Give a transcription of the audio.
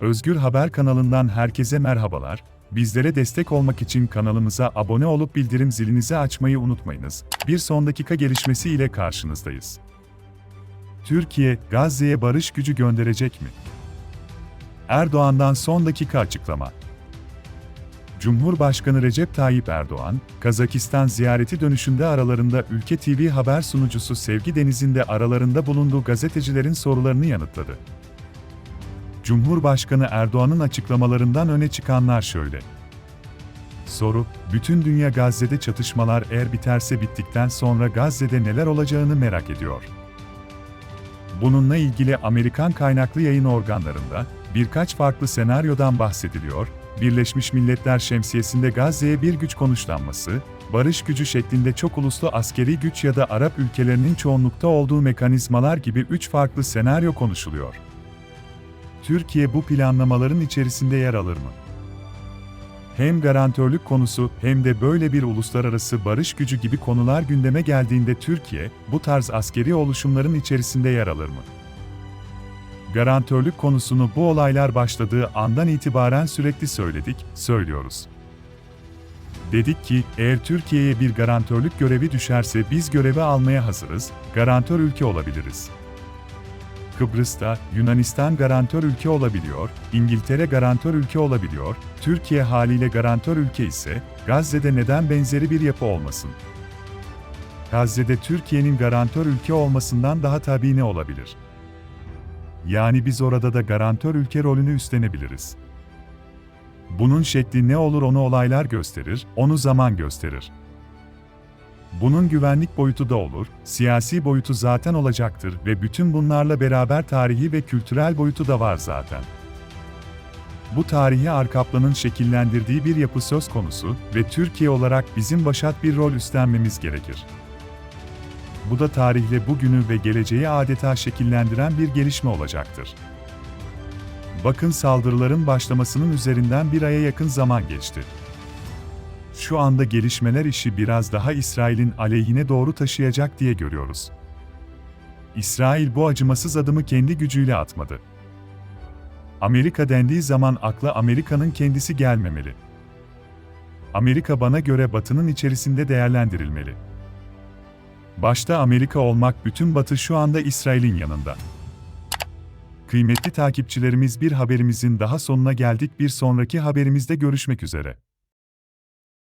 Özgür Haber kanalından herkese merhabalar. Bizlere destek olmak için kanalımıza abone olup bildirim zilinizi açmayı unutmayınız. Bir son dakika gelişmesi ile karşınızdayız. Türkiye, Gazze'ye barış gücü gönderecek mi? Erdoğan'dan son dakika açıklama. Cumhurbaşkanı Recep Tayyip Erdoğan, Kazakistan ziyareti dönüşünde aralarında Ülke TV haber sunucusu Sevgi Deniz'in de aralarında bulunduğu gazetecilerin sorularını yanıtladı. Cumhurbaşkanı Erdoğan'ın açıklamalarından öne çıkanlar şöyle. Soru, bütün dünya Gazze'de çatışmalar eğer biterse bittikten sonra Gazze'de neler olacağını merak ediyor. Bununla ilgili Amerikan kaynaklı yayın organlarında birkaç farklı senaryodan bahsediliyor, Birleşmiş Milletler şemsiyesinde Gazze'ye bir güç konuşlanması, barış gücü şeklinde çok uluslu askeri güç ya da Arap ülkelerinin çoğunlukta olduğu mekanizmalar gibi üç farklı senaryo konuşuluyor. Türkiye bu planlamaların içerisinde yer alır mı? Hem garantörlük konusu hem de böyle bir uluslararası barış gücü gibi konular gündeme geldiğinde Türkiye, bu tarz askeri oluşumların içerisinde yer alır mı? Garantörlük konusunu bu olaylar başladığı andan itibaren sürekli söyledik, söylüyoruz. Dedik ki, eğer Türkiye'ye bir garantörlük görevi düşerse biz görevi almaya hazırız, garantör ülke olabiliriz. Kıbrıs'ta Yunanistan garantör ülke olabiliyor, İngiltere garantör ülke olabiliyor, Türkiye haliyle garantör ülke ise Gazze'de neden benzeri bir yapı olmasın? Gazze'de Türkiye'nin garantör ülke olmasından daha tabii ne olabilir? Yani biz orada da garantör ülke rolünü üstlenebiliriz. Bunun şekli ne olur onu olaylar gösterir, onu zaman gösterir. Bunun güvenlik boyutu da olur, siyasi boyutu zaten olacaktır ve bütün bunlarla beraber tarihi ve kültürel boyutu da var zaten. Bu tarihi Arkaplan'ın şekillendirdiği bir yapı söz konusu ve Türkiye olarak bizim başat bir rol üstlenmemiz gerekir. Bu da tarihle bugünü ve geleceği adeta şekillendiren bir gelişme olacaktır. Bakın saldırıların başlamasının üzerinden bir aya yakın zaman geçti. Şu anda gelişmeler işi biraz daha İsrail'in aleyhine doğru taşıyacak diye görüyoruz. İsrail bu acımasız adımı kendi gücüyle atmadı. Amerika dendiği zaman akla Amerika'nın kendisi gelmemeli. Amerika bana göre Batı'nın içerisinde değerlendirilmeli. Başta Amerika olmak bütün Batı şu anda İsrail'in yanında. Kıymetli takipçilerimiz bir haberimizin daha sonuna geldik. Bir sonraki haberimizde görüşmek üzere.